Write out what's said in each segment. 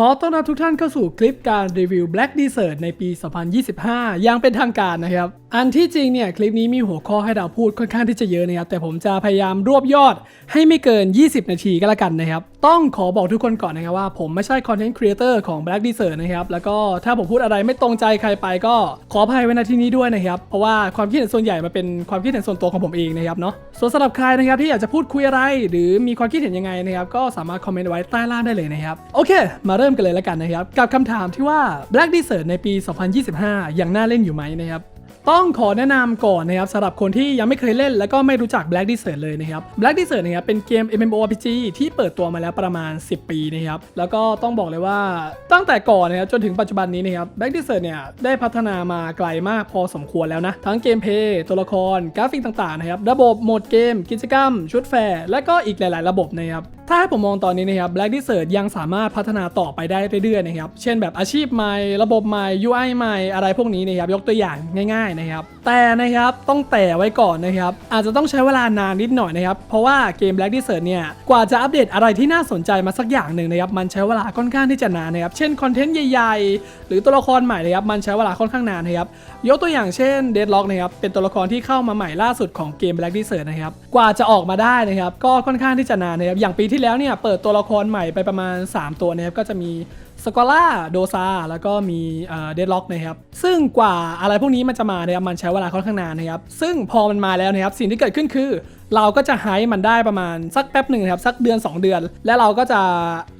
ขอต้อนรับทุกท่านเข้าสู่คลิปการรีวิว Black Desert ในปี 2025 อย่างเป็นทางการนะครับ อันที่จริงเนี่ยคลิปนี้มีหัวข้อให้เราพูดค่อนข้างที่จะเยอะนะครับ แต่ผมจะพยายามรวบยอดให้ไม่เกิน 20 นาทีก็แล้วกันนะครับ ต้องขอบอกทุกคนก่อนนะครับว่า ผมไม่ใช่คอนเทนต์ครีเอเตอร์ของ Black Desert นะครับ แล้วก็ถ้าผมพูดอะไรไม่ตรงใจใครไปก็ขออภัยไว้ในที่นี้ด้วยนะครับ เพราะว่าความคิดเห็นส่วนใหญ่มาเป็นความคิดเห็นส่วนตัวของผมเองนะครับเนาะ ส่วนสำหรับใครนะครับที่อยากจะพูดคุยอะไร หรือมีความคิดเห็นยังไงนะครับก็สามารถคอมเมนต์ไว้ใต้ล่างได้เลยนะครับ โอเค มาเริ่มริ่มกันเลยแล้วกันนะครับ กับคำถามที่ว่า Black Desert ในปี 2025 ยังน่าเล่นอยู่ไหมนะครับต้องขอแนะนำก่อนนะครับสำหรับคนที่ยังไม่เคยเล่น แล้วก็ไม่รู้จัก Black Desert เลยนะครับ Black Desert นะครับเป็นเกม MMORPG ที่เปิดตัวมาแล้วประมาณ 10 ปีนะครับแล้วก็ต้องบอกเลยว่าตั้งแต่ก่อนนะครับจนถึงปัจจุบันนี้นะครับ Black Desert เนี่ยได้พัฒนามาไกลมากพอสมควรแล้วนะ ทั้งเกมเพย์ตัวละครกราฟิกต่างๆนะครับระบบโหมดเกม กิจกรรม ชุดแฟร์และก็อีกหลาย ๆ ระบบนะครับถ้าให้ผมมองตอนนี้นะครับ Black Desert ยังสามารถพัฒนาต่อไปได้เรื่อยๆนะครับ เช่นแบบอาชีพใหม่ ระบบใหม่ UI ใหม่อะไรพวกนี้นะครับ ยกตัวอย่างง่าย ๆนะครับ แต่นะครับต้องแต่ไว้ก่อนนะครับ อาจจะต้องใช้เวลานานนิดหน่อยนะครับ เพราะว่าเกม Black Desert เนี่ย กว่าจะอัปเดตอะไรที่น่าสนใจมาสักอย่างหนึ่งนะครับ มันใช้เวลาค่อนข้างที่จะนานนะครับ เช่นคอนเทนต์ใหญ่ๆ หรือตัวละครใหม่นะครับ มันใช้เวลาค่อนข้างนานนะครับ ยกตัวอย่างเช่น Deadlock นะครับ เป็นตัวละครที่เข้ามาใหม่ล่าสุดของเกม Black Desert นะครับ กว่าจะออกมาได้นะครับ ก็ค่อนข้างที่จะนานนะครับ อย่างปีที่แล้วเนี่ยเปิดตัวละครใหม่ไปประมาณ 3 ตัวนะครับก็จะมีสกอล่าโดซาแล้วก็มีเดดล็อกนะครับซึ่งกว่าอะไรพวกนี้มันจะมาเนี่ยมันใช้เวลาค่อนข้างนานนะครับซึ่งพอมันมาแล้วนะครับสิ่งที่เกิดขึ้นคือ เราก็จะหายมันได้ประมาณสักแป๊บหนึ่งนะครับสักเดือน 2 เดือน แล้วเราก็จะ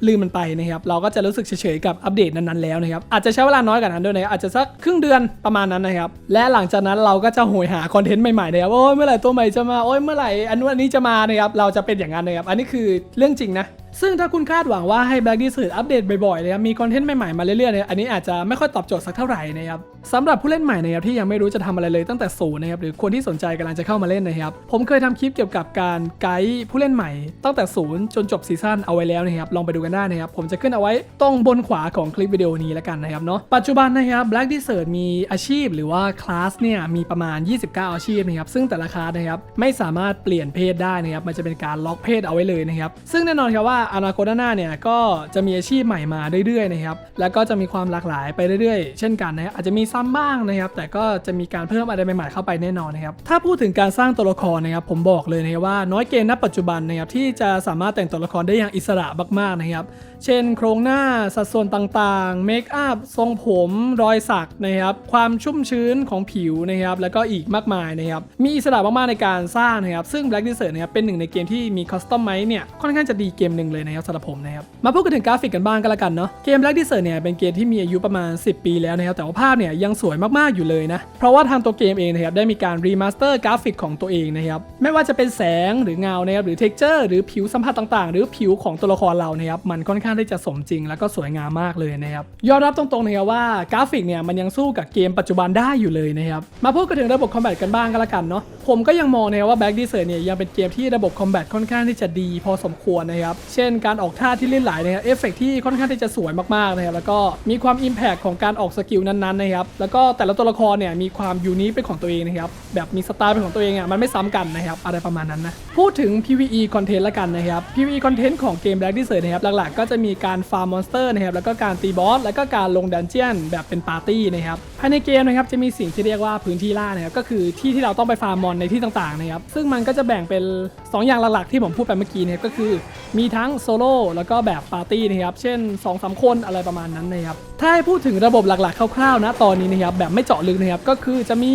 ลืมมันไปนะครับเราก็จะรู้สึกเฉยๆกับอัปเดตนั้นๆแล้วนะครับอาจจะใช้เวลาน้อยกว่านั้นด้วยนะอาจจะสักครึ่งเดือนประมาณนั้นนะครับและหลังจากนั้นเราก็จะโหยหาคอนเทนต์ใหม่ๆนะครับโอ้ยเมื่อไหร่ตัวใหม่จะมาโอ้ยเมื่อไหร่อันนู้นอันนี้จะมานะครับเราจะเป็นอย่างนั้นนะครับอันนี้คือเรื่องจริงนะ ซึ่งถ้าคุณคาดหวังว่าให้ Black Desert อัปเดตบ่อยๆนะครับมีคอนเทนต์ใหม่ๆมาเรื่อยๆเนี่ยอันนี้อาจจะไม่ค่อยตอบโจทย์สักเท่าไหร่นะครับสำหรับผู้เล่นใหม่นะครับที่ยังไม่รู้จะทำอะไรเลยตั้งแต่ศูนย์นะครับหรือคนที่สนใจกำลังจะเข้ามาเล่นนะครับผมเคยทำคลิปเกี่ยวกับการไกด์ผู้เล่นใหม่ตั้งแต่ศูนย์จนจบซีซั่นเอาไว้แล้วนะครับลองไปดูกันได้นะครับผมจะขึ้นเอาไว้ตรงบนขวาของคลิปวิดีโอนี้แล้วกันนะครับเนาะปัจจุบันนะครับ Black Desert มีอาชีพหรือว่าคลาสเนี่ยมีประมาณ 29 อาชีพนะครับซึ่งแต่ละคลาสนะครับไม่สามารถเปลี่ยนเพศได้นะครับมันจะเป็นการล็อกเพศเอาไว้เลยนะครับซึ่งแน่นอนครับว่าอนาคตหน้าเนี่ยก็จะมีอาชีพใหม่มาเรื่อยๆนะครับแล้วก็จะมีความหลากหลายไปเรื่อยๆ เช่นกันนะครับอาจจะมีซ้ำบ้างนะครับ แต่ก็จะมีการเพิ่มอะไรใหม่ๆเข้าไปแน่นอนนะครับถ้าพูดถึงการสร้างตัวละครนะครับผมบอกเลยนะครับว่าน้อยเกมณปัจจุบันนะครับที่จะสามารถแต่งตัวละครได้อย่างอิสระมากๆนะครับ เช่น โครงหน้าสัดส่วนต่างๆเมคอัพทรงผมรอยสักนะครับความชุ่มชื้นของผิวนะครับแล้วก็อีกมากมายนะครับมีอิสระมากๆในการสร้างนะครับซึ่ง Black Desert นะครับเป็นหนึ่งในเกมที่มีคอสตอมไมเนี่ยค่อนข้างจะดีเกมหนึ่งเลยนะครับสำหรับผมนะครับมาพูดกันถึงกราฟิกกันบ้างก็แล้วกันเนาะเกม Black Desert เนี่ยเป็นเกมที่มีอายุประมาณ 10 ปีแล้วนะครับแต่ว่าภาพเนี่ยยังสวยมากๆอยู่เลยนะเพราะว่าทางตัวเกมเองนะครับได้มีการรีมาสเตอร์กราฟิกของตัวเองนะครับไม่ว่าจะเป็นแสงหรือเงานะครับหรือเท็กเจอร์หรือผิวสัมผัสต่างๆ หรือผิวของตัวละครเรานะครับมันค่อนข้างที่จะสมจริง แล้วก็สวยงามมากเลยนะครับยอมรับตรงๆนะครับว่ากราฟิกเนี่ยมันยังสู้กับเกมปัจจุบันได้อยู่เลยนะครับมาพูดกันถึงระบบคอมแบทกันบ้างก็แล้วกันเนาะผมก็ยังมองนะครับว่า Black Desert เนี่ยยังเป็นเกมที่ระบบคอมแบทค่อนข้างที่จะดีพอสมควรนะครับเช่นการออกท่าที่ลื่นไหลนะครับเอฟเฟกที่ค่อนข้างที่จะสวยมากๆนะครับแล้วก็มีความ Impact ของการออกสกิลนั้นๆนะครับแล้วก็แต่ละตัวละครเนี่ยมีความยูนิคเป็นของตัวเองนะครับแบบมีสไตล์เป็นของตัวเองอะมันไม่ซ้ำกันนะครับอะไรประมาณนั้นนะพูดถึง PVE content ละกันนะครับ PVE content ของเกม Black Desert นะครับหลักๆก็จะมีการฟาร์มมอนสเตอร์นะครับแล้วก็การตีบอสแล้วก็การลงดันเจียนแบบเป็นปาร์ตี้นะครับภายในเกมนะครับจะมีสิ่งที่เรียกว่าพื้นที่ล่านะครับก็คือที่ที่เราต้องไปฟาร์มมอนในที่ต่างๆนะครับซึ่งมันก็จะแบ่งเป็น 2 อย่างหลักๆที่ผมพูดไปเมื่อกี้นะครับก็คือมีทั้งโซโล่แล้วก็แบบปาร์ตี้นะครับเช่น2-3คนอะไรประมาณนั้นนะครับถ้าให้พูดถึงระบบหลักๆคร่าวๆนะตอนนี้นะครับแบบไม่เจาะลึกนะครับก็คือจะมี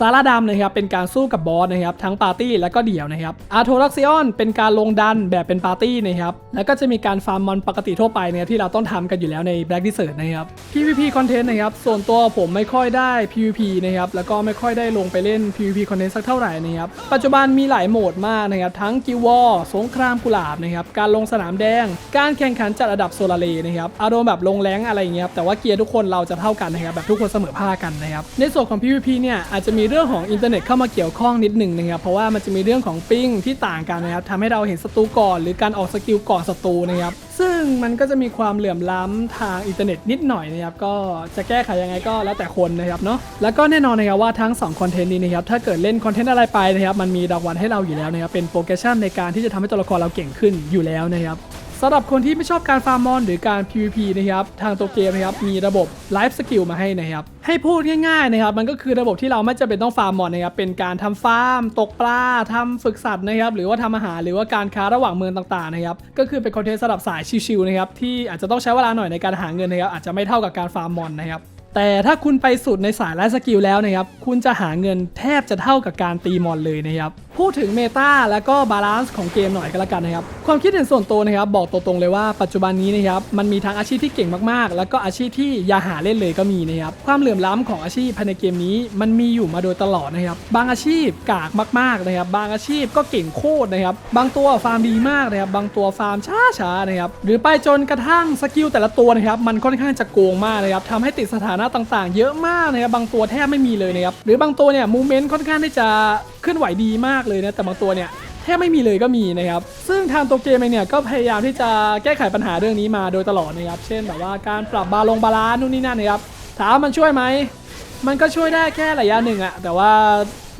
ซาร่าดำนะครับเป็นการสู้กับบอสนะครับทั้งปาร์ตี้แล้วก็เดี่ยวนะครับอาร์โทรักซิออนเป็นการลงดันแบบเป็นปาร์ตี้นะครับแล้วก็จะมีการฟาร์มมอนปกติทั่วไปเนะครับที่เราต้องทำกันอยู่แล้วใน Black Desert นะครับ PVP Content นะครับส่วนตัวผมไม่ค่อยได้ PVP นะครับแล้วก็ไม่ค่อยได้ลงไปเล่น PVP Content สักเท่าไหร่นะครับปัจจุบันมีหลายโหมดมากนะครับทั้งกิววอร์สงครามกุหลาบนะครับการลงสนามแดง การแข่งขันจัดระดับโซลาเรนะครับอารมณ์แบบลงแรงอะไรอย่างเงี้ยครับแต่ว่าเกียร์ทุกคนเราจะเท่ากันนะครับแบบทุกคนเสมอภาคกันนะครับในส่วนของ PVP เนี่ยอาจจะมีเรื่องของอินเทอร์เน็ตเข้ามาเกี่ยวข้องนิดหนึ่งนะครับเพราะว่ามันจะมีเรื่องของปิ้งที่ต่างกันนะครับทำให้เราเห็นศัตรูก่อนหรือการออกสกิลก่อนศัตรูนะครับซึ่งมันก็จะมีความเหลื่อมล้ำทางอินเทอร์เน็ตนิดหน่อยนะครับก็จะแก้ไขยังไงก็แล้วแต่คนนะครับเนาะแล้วก็แน่นอนนะครับว่าทั้ง2คอนเทนต์นี้นะครับถ้าเกิดเล่นคอนเทนต์อะไรไปนะครับมันมีรางวัลให้เราอยู่แล้วนะครับเป็นโปรเกชั่นในการที่จะทำให้ตัวละครเราเก่งขึ้นอยู่แล้วนะครับ สำหรับคนที่ไม่ชอบการฟาร์มมอน หรือการ PVP นะครับ ทางตัวเกมนะครับ มีระบบไลฟ์สกิลมาให้นะครับ ให้พูดง่ายๆนะครับ มันก็คือระบบที่เราไม่จำเป็นต้องฟาร์มมอนนะครับ เป็นการทำฟาร์ม ตกปลาทำฝึกสัตว์นะครับ หรือว่าทำอาหาร หรือว่าการค้าระหว่างเมืองต่างๆนะครับ ก็คือเป็นคอนเทนต์สำหรับสายชิลๆนะครับ ที่อาจจะต้องใช้เวลาหน่อยในการหาเงินนะครับ อาจจะไม่เท่ากับการฟาร์มมอนนะครับ แต่ถ้าคุณไปสุดในสายไลฟ์สกิลแล้วนะครับ คุณจะหาเงินแทบจะเท่ากับการตีมอนเลยนะครับ พูดถึงเมตาและก็บาลานซ์ของเกมหน่อยก็แล้วกันนะครับ ความคิดเห็นส่วนตัวนะครับบอกตรงๆเลยว่าปัจจุบันนี้นะครับมันมีทั้งอาชีพที่เก่งมากๆ แล้วก็อาชีพที่อย่าหาเล่นเลยก็มีนะครับ ความเหลื่อมล้ำของอาชีพภายในเกมนี้ มันมีอยู่มาโดยตลอดนะครับ บางอาชีพกากมากๆนะครับ บางอาชีพก็เก่งโคตรนะครับ บางตัวฟาร์มดีมากนะครับ บางตัวฟาร์มช้าๆนะครับ หรือไปจนกระทั่งสกิลแต่ละตัวนะครับ มันค่อนข้างจะโกงมากนะครับทำให้ติดสถานะต่างๆ เยอะมากนะครับบางตัวแทบไม่มีเลยนะครับหรือบางตัวเนี่ยมูเมนต์ค่อนข้างที่จะเคลื่อนไหวดีมากเลยนะแต่บางตัวเนี่ยแทบไม่มีเลยก็มีนะครับ ซึ่งทางตัวเกมเองเนี่ยก็พยายามที่จะแก้ไขปัญหาเรื่องนี้มาโดยตลอดนะครับ เช่นแบบว่าการปรับบาลงบาลานนู่นนี่นั่นนะครับ ถามมันช่วยไหม มันก็ช่วยได้แค่ระยะหนึ่งอะ แต่ว่า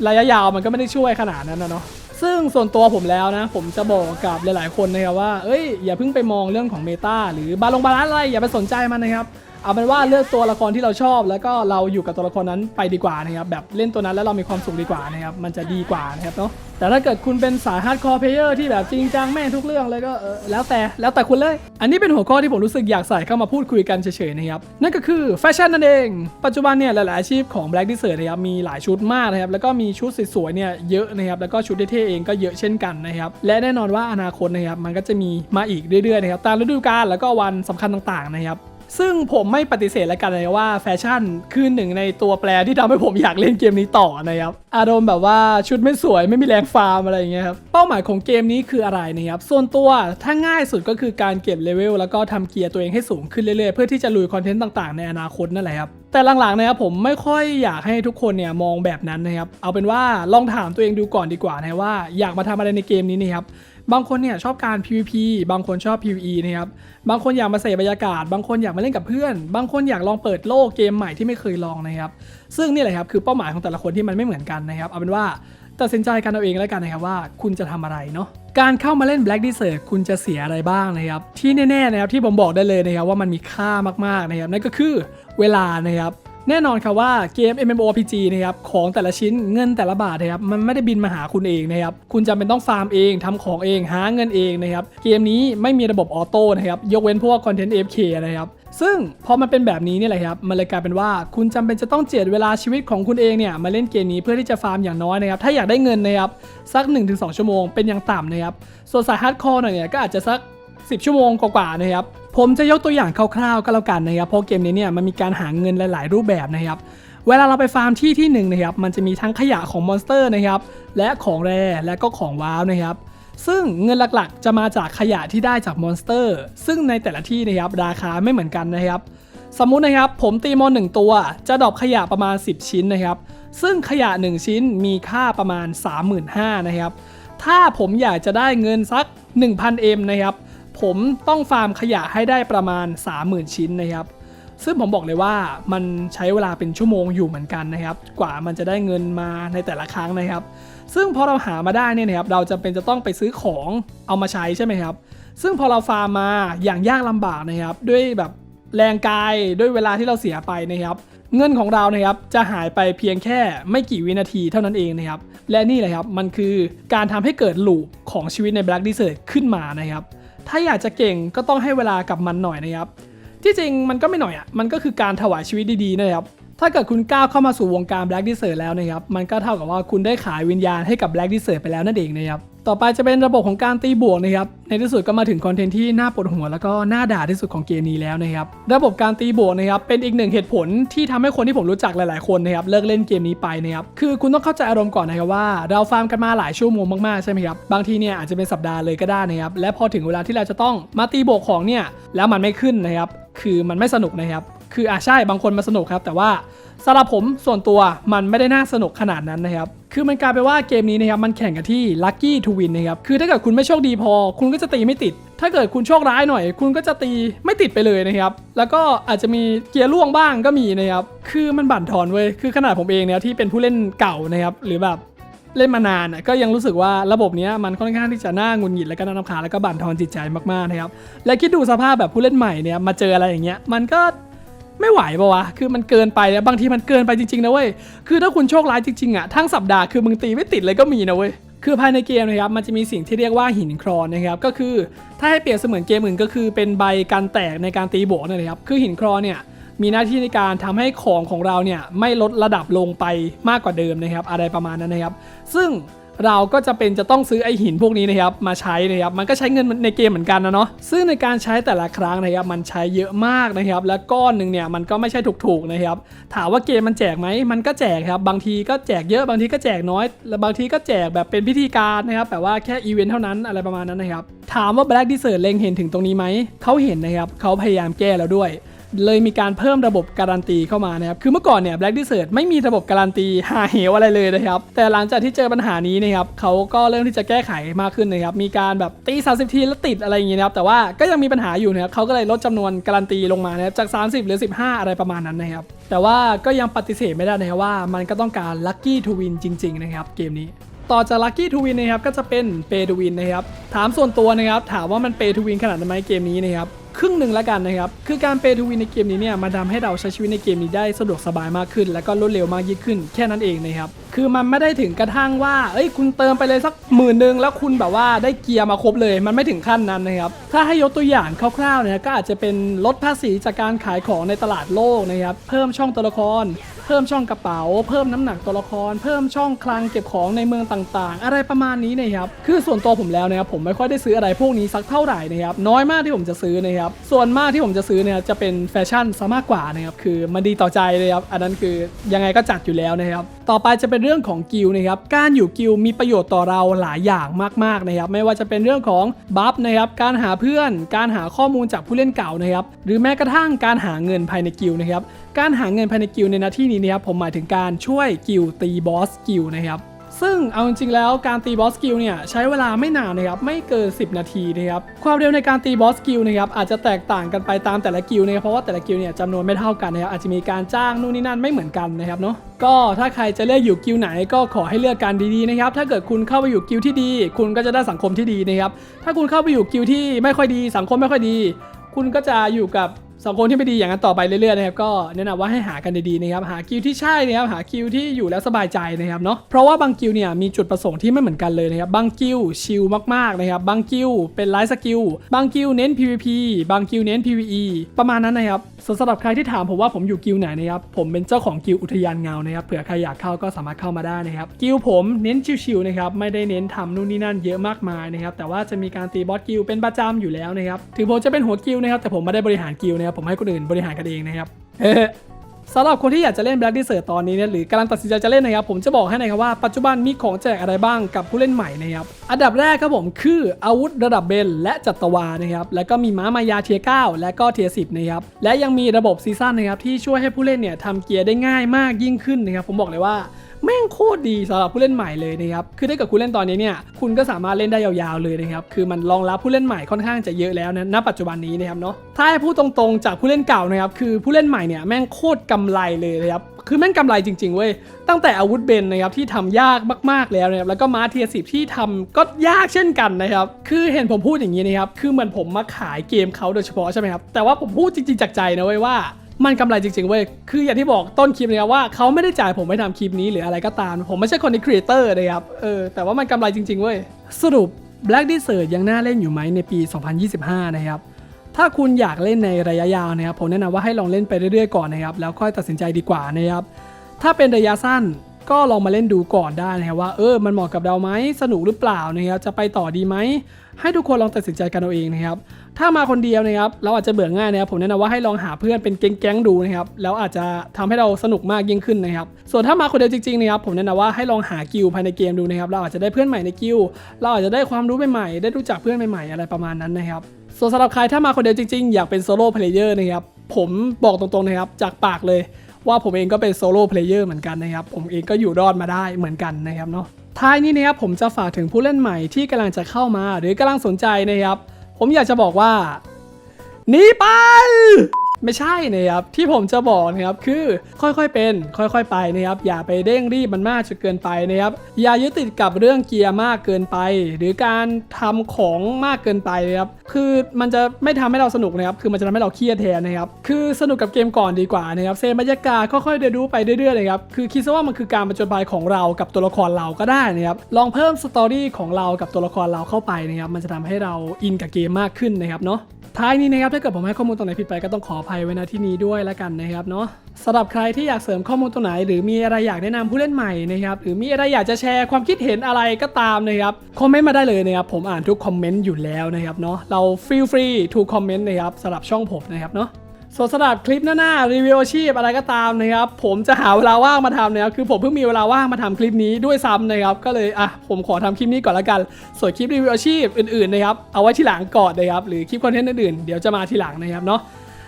ระยะยาวมันก็ไม่ได้ช่วยขนาดนั้นนะเนาะ ซึ่งส่วนตัวผมแล้วนะ ผมจะบอกกับหลายๆคนนะครับว่า เอ้ยอย่าเพิ่งไปมองเรื่องของเมตาหรือบาลงบาลานอะไรอย่าไปสนใจมันนะครับเอาเป็นว่าเลือกตัวละครที่เราชอบ แล้วก็เราอยู่กับตัวละครนั้นไปดีกว่านะครับแบบเล่นตัวนั้นแล้วเรามีความสุขดีกว่านะครับมันจะดีกว่านะครับเนาะแต่ถ้าเกิดคุณเป็นสายฮาร์ดคอร์เพลเยอร์ที่แบบจริงจังแม่งทุกเรื่องเลยก็เออแล้วแต่แล้วแต่คุณเลย อันนี้เป็นหัวข้อที่ผมรู้สึกอยากใส่เข้ามาพูดคุยกันเฉยๆนะครับนั่นก็คือแฟชั่นนั่นเอง ปัจจุบันเนี่ยหลายๆอาชีพของ Black Desert นะครับมีหลายชุดมากนะครับแล้วก็มีชุดสวยๆเนี่ยเยอะนะครับแล้วก็ชุดเท่ๆเองก็เยอะเช่นกันนะครับและแน่นอนว่าอนาคตนะครับมันก็จะมีมาอีกเรื่อยๆนะครับตามฤดูกาลแล้วก็วันสำคัญต่างๆนะครับ ซึ่งผมไม่ปฏิเสธแล้วกันเลยว่าแฟชั่นคือหนึ่งในตัวแปรที่ทำให้ผมอยากเล่นเกมนี้ต่อนะครับ อารมณ์แบบว่าชุดไม่สวยไม่มีแรงฟาร์มอะไรอย่างเงี้ยครับเป้าหมายของเกมนี้คืออะไรนะครับ ส่วนตัวถ้าง่ายสุดก็คือการเก็บเลเวลแล้วก็ทำเกียร์ตัวเองให้สูงขึ้นเรื่อยๆ เพื่อที่จะลุยคอนเทนต์ต่างๆ ในอนาคตนั่นแหละครับแต่หลังๆนะครับผมไม่ค่อยอยากให้ทุกคนเนี่ยมองแบบนั้นนะครับเอาเป็นว่าลองถามตัวเองดูก่อนดีกว่านะว่าอยากมาทำอะไรในเกมนี้นะครับ บางคนเนี่ยชอบการ PVP บางคนชอบ PVE นะครับ บางคนอยากมาเสพบรรยากาศ บางคนอยากมาเล่นกับเพื่อน บางคนอยากลองเปิดโลกเกมใหม่ที่ไม่เคยลองนะครับ ซึ่งนี่แหละครับคือเป้าหมายของแต่ละคนที่มันไม่เหมือนกันนะครับ เอาเป็นว่าตัดสินใจกันเอาเองแล้วกันนะครับว่าคุณจะทำอะไรเนาะการเข้ามาเล่น Black Desert คุณจะเสียอะไรบ้างนะครับ ที่แน่ๆนะครับที่ผมบอกได้เลยนะครับว่ามันมีค่ามากๆนะครับนั่นก็คือเวลานะครับ แน่นอนครับว่าเกม MMORPG นะครับของแต่ละชิ้นเงินแต่ละบาทนะครับมันไม่ได้บินมาหาคุณเองนะครับคุณจำเป็นต้องฟาร์มเองทำของเองหาเงินเองนะครับเกมนี้ไม่มีระบบออโต้นะครับยกเว้นพวกคอนเทนต์ AFK นะครับซึ่งพอมันเป็นแบบนี้นี่แหละครับมันเลยกลายเป็นว่าคุณจำเป็นจะต้องเจียดเวลาชีวิตของคุณเองเนี่ยมาเล่นเกมนี้เพื่อที่จะฟาร์มอย่างน้อยนะครับถ้าอยากได้เงินนะครับสัก 1-2 ชั่วโมงเป็นอย่างต่ำนะครับส่วนสายฮาร์ดคอร์หน่อยเนี่ยก็อาจจะสัก 10 ชั่วโมงกว่าๆนะครับ ผมจะยกตัวอย่างคร่าวๆก็แล้วกันนะครับเพราะเกมนี้เนี่ยมันมีการหาเงินหลาย ๆ รูปแบบนะครับเวลาเราไปฟาร์มที่ที่หนึ่งนะครับมันจะมีทั้งขยะของมอนสเตอร์นะครับและของแร่และก็ของว้าวนะครับซึ่งเงินหลักๆ จะมาจากขยะที่ได้จากมอนสเตอร์ ซึ่งในแต่ละที่นะครับราคาไม่เหมือนกันนะครับ สมมุตินะครับผมตีมอนหนึ่งตัว จะดรอปขยะประมาณ 10 ชิ้นนะครับ ซึ่งขยะ 1 ชิ้นมีค่าประมาณ 35,000นะครับ ถ้าผมอยากจะได้เงินสัก 1,000M นะครับ ผมต้องฟาร์มขยะให้ได้ประมาณ 30,000 ชิ้นนะครับ ซึ่งผมบอกเลยว่ามันใช้เวลาเป็นชั่วโมงอยู่เหมือนกันนะครับ กว่ามันจะได้เงินมาในแต่ละครั้งนะครับ ซึ่งพอเราหามาได้เนี่ยนะครับเราจะเป็นจะต้องไปซื้อของเอามาใช้ใช่ไหมครับ ซึ่งพอเราฟาร์มมาอย่างยากลำบากนะครับ ด้วยแบบแรงกายด้วยเวลาที่เราเสียไปนะครับเงินของเรานะครับจะหายไปเพียงแค่ไม่กี่วินาทีเท่านั้นเองนะครับ และนี่แหละครับมันคือการทำให้เกิดลูปของชีวิตใน Black Desert ขึ้นมานะครับ ถ้าอยากจะเก่งก็ต้องให้เวลากับมันหน่อยนะครับ ที่จริงมันก็ไม่หน่อยอะ มันก็คือการถวายชีวิตดีๆนะครับ ถ้าเกิดคุณก้าวเข้ามาสู่วงการ Black Desert แล้วนะครับ มันก็เท่ากับว่าคุณได้ขายวิญญาณให้กับ Black Desert ไปแล้วนั่นเองนะครับ ต่อไปจะเป็นระบบของการตีบวกนะครับ ในที่สุดก็มาถึงคอนเทนต์ที่น่าปวดหัวแล้วก็น่าด่าที่สุดของเกมนี้แล้วนะครับ ระบบการตีบวกนะครับเป็นอีกหนึ่งเหตุผลที่ทำให้คนที่ผมรู้จักหลาย ๆ คนนะครับเลิกเล่นเกมนี้ไปนะครับ คือคุณต้องเข้าใจอารมณ์ก่อนนะครับว่าเราฟาร์มกันมาหลายชั่วโมงมาก ๆ ใช่ไหมครับ บางทีเนี่ยอาจจะเป็นสัปดาห์เลยก็ได้นะครับ และพอถึงเวลาที่เราจะต้องมาตีบวกของเนี่ยแล้วมันไม่ขึ้นนะครับ คือมันไม่สนุกนะครับ คืออะใช่บางคนมันสนุกครับ แต่ว่า สำหรับผมส่วนตัวมันไม่ได้น่าสนุกขนาดนั้นนะครับคือมันกลายเป็นว่าเกมนี้นะครับมันแข่งกันที่ Lucky to Win นะครับคือถ้าเกิดคุณไม่โชคดีพอ คุณก็จะตีไม่ติด ถ้าเกิดคุณโชคร้ายหน่อย คุณก็จะตีไม่ติดไปเลยนะครับแล้วก็อาจจะมีเกียร์ล่วงบ้างก็มีนะครับคือมันบั่นทอนเว้ยคือขนาดผมเองเนี่ยที่เป็นผู้เล่นเก่านะครับหรือแบบเล่นมานานอะก็ยังรู้สึกว่าระบบเนี้ยมันค่อนข้างที่จะน่าหงุนหงิดและก็น่ารำคาญและก็บั่นทอนจิตใจมากๆนะครับและคิดดูสภาพแบบผู้เล่นใหม่เนี่ยมาเจออะไรอย่างเงี้ยมันก็ ไม่ไหวปะวะ คือมันเกินไปแล้วบางทีมันเกินไปจริงๆนะเว้ย คือถ้าคุณโชคร้ายจริงๆอะทั้งสัปดาห์คือมึงตีไม่ติดเลยก็มีนะเว้ย คือภายในเกมนะครับ มันจะมีสิ่งที่เรียกว่าหินครอนนะครับ ก็คือถ้าให้เปรียบเสมือนเกมอื่นก็คือเป็นใบการแตกในการตีโบนนนะครับ คือหินครอนเนี่ยมีหน้าที่ในการทำให้ของของเราเนี่ยไม่ลดระดับลงไปมากกว่าเดิมนะครับ อะไรประมาณนั้นนะครับ ซึ่ง เราก็จะเป็นจะต้องซื้อไอหินพวกนี้นะครับมาใช้นะครับมันก็ใช้เงินในเกมเหมือนกันนะเนาะซึ่งในการใช้แต่ละครั้งนะครับมันใช้เยอะมากนะครับ และก้อนหนึ่งเนี่ยมันก็ไม่ใช่ถูกๆนะครับ ถามว่าเกมมันแจกไหมมันก็แจกครับบางทีก็แจกเยอะบางทีก็แจกน้อย และบางทีก็แจกแบบเป็นพิธีการนะครับแบบว่าแค่อีเวนต์เท่านั้นอะไรประมาณนั้นนะครับถามว่า Black Desert เล็งเห็นถึงตรงนี้ไหมเขาเห็นนะครับเขาพยายามแก้แล้วด้วย เลยมีการเพิ่มระบบการันตีเข้ามานะครับคือเมื่อก่อนเนี่ย Black Desert ไม่มีระบบการันตีหาเหวอะไรเลยนะครับแต่หลังจากที่เจอปัญหานี้นะครับเขาก็เริ่มที่จะแก้ไขมากขึ้นนะครับมีการแบบตี 30 ทีแล้วติดอะไรอย่างเงี้ยนะครับแต่ว่าก็ยังมีปัญหาอยู่นะครับเขาก็เลยลดจำนวนการันตีลงมานะครับจาก 30หรือ 15 อะไรประมาณนั้นนะครับแต่ว่าก็ยังปฏิเสธไม่ได้นะครับว่ามันก็ต้องการ Lucky to Win จริงๆนะครับเกมนี้ ต่อจาก Lucky to Win นนะครับก็จะเป็น Pay to Win นะครับถามส่วนตัวนะครับถามว่ามัน Pay to Win ขนาดไหนเกมนี้นะครับครึ่งหนึ่งแล้วกันนะครับ คือการ Pay to Win ในเกมนี้เนี่ยมันทำให้เราใช้ชีวิตในเกมนี้ได้สะดวกสบายมากขึ้น แล้วก็รวดเร็วมากยิ่งขึ้นแค่นั้นเองนะครับ คือมันไม่ได้ถึงกระทั่งว่า เอ้ยคุณเติมไปเลยสักหมื่นหนึ่งแล้วคุณแบบว่าได้เกียร์มาครบเลย มันไม่ถึงขั้นนั้นนะครับ ถ้าให้ยกตัวอย่างคร่าวๆเนี่ยก็อาจจะเป็นลดภาษีจากการขายของในตลาดโลกนะครับ เพิ่มช่องตัวละคร เพิ่มช่องกระเป๋า เพิ่มน้ำหนักตัวละคร เพิ่มช่องคลังเก็บของในเมืองต่างๆ อะไรประมาณนี้นะครับคือส่วนตัวผมแล้วนะครับผมไม่ค่อยได้ซื้ออะไรพวกนี้สักเท่าไหร่นะครับน้อยมากที่ผมจะซื้อนะครับส่วนมากที่ผมจะซื้อเนี่ยจะเป็นแฟชั่นซะมากกว่านะครับคือมันดีต่อใจเลยครับอันนั้นคือยังไงก็จัดอยู่แล้วนะครับต่อไปจะเป็นเรื่องของกิลนะครับการอยู่กิลมีประโยชน์ต่อเราหลายอย่างมากๆนะครับไม่ว่าจะเป็นเรื่องของบัฟนะครับการหาเพื่อนการหาข้อมูลจากผู้เล่นเก่านะครับหรือแม้กระทั่งการหาเงินภายในกิลนะครับการหาเงินภายในกิลในหน้าที่นี้นะครับผมหมายถึงการช่วยกิลตีบอสกิลนะครับซึ่งเอาจริงๆแล้วการตีบอสกิลเนี่ยใช้เวลาไม่นานนะครับไม่เกิน 10 นาทีนะครับความเร็วในการตีบอสกิลนะครับอาจจะแตกต่างกันไปตามแต่ละกิลนะครับเพราะว่าแต่ละกิลเนี่ยจำนวนไม่เท่ากันนะครับอาจจะมีการจ้างนู่นนี่นั่นไม่เหมือนกันนะครับเนาะก็ถ้าใครจะเลือกอยู่กิลไหนก็ขอให้เลือกการดีๆนะครับถ้าเกิดคุณเข้าไปอยู่กิลที่ดี คุณก็จะได้สังคมที่ดีนะครับถ้าคุณเข้าไปอยู่กิลที่ไม่ค่อยดี สังคมไม่ค่อยดี คุณก็จะอยู่กับ สังคมที่ไม่ดีอย่างนั้นต่อไปเรื่อยๆนะครับก็แนะนำว่าให้หากันดีๆนะครับหาคิวที่ใช่นะครับหาคิวที่อยู่แล้วสบายใจนะครับเนาะเพราะว่าบางกิวเนี่ยมีจุดประสงค์ที่ไม่เหมือนกันเลยนะครับบางกิวชิลมากๆนะครับบางกิวเป็นไลฟ์สกิลบางกิวเน้น PVP บางกิวเน้น PVE ประมาณนั้นนะครับ ส่วนสำหรับใครที่ถามผมว่าผมอยู่กิวไหนนะครับ ผมเป็นเจ้าของกิวอุทยานเงานะครับ เผื่อใครอยากเข้าก็สามารถเข้ามาได้นะครับ กิวผมเน้นชิวๆนะครับ ไม่ได้เน้นทำนู่นนี่นั่นเยอะมากมายนะครับ แต่ว่าจะมีการตีบอสกิวเป็นประจำอยู่แล้วนะครับ ถึงผมจะเป็นหัวกิวนะครับ แต่ผมไม่ได้บริหารกิวนะครับ ผมให้คนอื่นบริหารกันเองนะครับ สำหรับคนที่อยากจะเล่น Black Desert ตอนนี้เนี่ยหรือกำลังตัดสินใจจะเล่นนะครับผมจะบอกให้นะครับว่าปัจจุบันมีของแจกอะไรบ้างกับผู้เล่นใหม่นะครับอันดับแรกครับผมคืออาวุธระดับเบนและจัตวานะครับแล้วก็มีม้ามายาเทีย9และก็เทีย10นะครับและยังมีระบบซีซั่นนะครับที่ช่วยให้ผู้เล่นเนี่ยทำเกียร์ได้ง่ายมากยิ่งขึ้นนะครับผมบอกเลยว่า แม่งโคตรดีสำหรับผู้เล่นใหม่เลยนะครับ คือถ้าเกิดคุณเล่นตอนนี้เนี่ย คุณก็สามารถเล่นได้ยาวๆเลยนะครับ คือมันรองรับผู้เล่นใหม่ค่อนข้างจะเยอะแล้วนะ ณ ปัจจุบันนี้นะครับเนาะ ถ้าให้พูดตรงๆจากผู้เล่นเก่านะครับ คือผู้เล่นใหม่เนี่ยแม่งโคตรกำไรเลยนะครับ คือแม่งกำไรจริงๆเว้ย ตั้งแต่อาวุธเบนนะครับที่ทำยากมากๆแล้วนะครับ แล้วก็มาเทียสิบที่ทำก็ยากเช่นกันนะครับ คือเห็นผมพูดอย่างนี้นะครับ คือเหมือนผมมาขายเกมเขาโดยเฉพาะใช่ไหมครับ แต่ว่าผมพูดจริงๆจากใจนะเว้ยว่า มันกำไรจริงๆเว้ย คืออย่างที่บอกต้นคลิปนะครับว่าเขาไม่ได้จ่ายผมไปทำคลิปนี้หรืออะไรก็ตาม ผมไม่ใช่คนในครีเอเตอร์นะครับ เออ แต่ว่ามันกำไรจริงๆเว้ย สรุป Black Desert ยังน่าเล่นอยู่ไหมในปี 2025 นะครับ ถ้าคุณอยากเล่นในระยะยาวนะครับ ผมแนะนำว่าให้ลองเล่นไปเรื่อยๆก่อนนะครับ แล้วค่อยตัดสินใจดีกว่านะครับ ถ้าเป็นระยะสั้นก็ลองมาเล่นดูก่อนได้นะครับว่าเออ มันเหมาะกับเราไหมสนุกหรือเปล่านะครับ จะไปต่อดีไหม ให้ทุกคนลองตัดสินใจกันเอาเองนะครับ ถ้ามาคนเดียวนะครับเราอาจจะเบื่อง่ายนะครับผมแนะนำว่าให้ลองหาเพื่อนเป็นแก๊งๆดูนะครับแล้วอาจจะทำให้เราสนุกมากยิ่งขึ้นนะครับส่วนถ้ามาคนเดียวจริงๆนะครับผมแนะนำว่าให้ลองหากิลภายในเกมดูนะครับเราอาจจะได้เพื่อนใหม่ในกิลเราอาจจะได้ความรู้ใหม่ๆได้รู้จักเพื่อนใหม่ๆอะไรประมาณนั้นนะครับส่วนสำหรับใครถ้ามาคนเดียวจริงๆ อยากเป็นโซโล่เพลเยอร์นะครับผมบอกตรงๆนะครับจากปากเลยว่าผมเองก็เป็นโซโล่เพลเยอร์เหมือนกันนะครับผมเองก็อยู่รอดมาได้เหมือนกันนะครับเนาะท้ายนี้นะครับผมจะฝากถึงผู้เล่นใหม่ที่กำลังจะเข้ามา หรือกำลังสนใจนะครับ ผมอยากจะบอกว่าหนีไป ไม่ใช่นะครับที่ผมจะบอกนะครับคือค่อยๆเป็น ค่อยๆไปนะครับอย่าไปเร่งรีบมันมากจนเกินไปนะครับอย่ายึดติดกับเรื่องเกียร์มากเกินไป หรือการทำของมากเกินไปนะครับคือมันจะไม่ทำให้เราสนุกนะครับคือมันจะทำให้เราเครียดแทนนะครับคือสนุกกับเกมก่อนดีกว่านะครับเซนบรรยากาศค่อยๆเรียนรู้ไปเรื่อยๆนะครับคือคิดซะว่ามันคือการประจนภัยของเรากับตัวละครเราก็ได้นะครับลองเพิ่มสตอรี่ของเรากับตัวละครเราเข้าไปนะครับมันจะทำให้เราอินกับเกมมากขึ้นนะครับเนาะ ท้ายนี้นะครับถ้าเกิดผมให้ข้อมูลตรงไหนผิดไปก็ต้องขออภัยไว้ณที่นี้ด้วยแล้วกันนะครับเนาะสำหรับใครที่อยากเสริมข้อมูลตรงไหน หรือมีอะไรอยากแนะนำผู้เล่นใหม่นะครับหรือมีอะไรอยากจะแชร์ความคิดเห็นอะไรก็ตามนะครับคอมเมนต์มาได้เลยนะครับผมอ่านทุกคอมเมนต์อยู่แล้วนะครับเนาะเราฟรีฟรีทูคอมเมนต์นะครับสำหรับช่องผมนะครับเนาะ ส่วนสำหรับคลิปหน้าๆรีวิวอาชีพอะไรก็ตามนะครับผมจะหาเวลาว่างมาทำนะครับคือผมเพิ่งมีเวลาว่างมาทำคลิปนี้ด้วยซ้ำนะครับก็เลยอะผมขอทำคลิปนี้ก่อนละกัน ส่วนคลิปรีวิวอาชีพอื่นๆนะครับเอาไว้ทีหลังก่อนนะครับหรือคลิปคอนเทนต์อื่นๆเดี๋ยวจะมาทีหลังนะครับเนาะ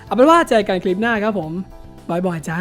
เอาเป็นว่าเจอกันคลิปหน้าครับผมบายๆจ้า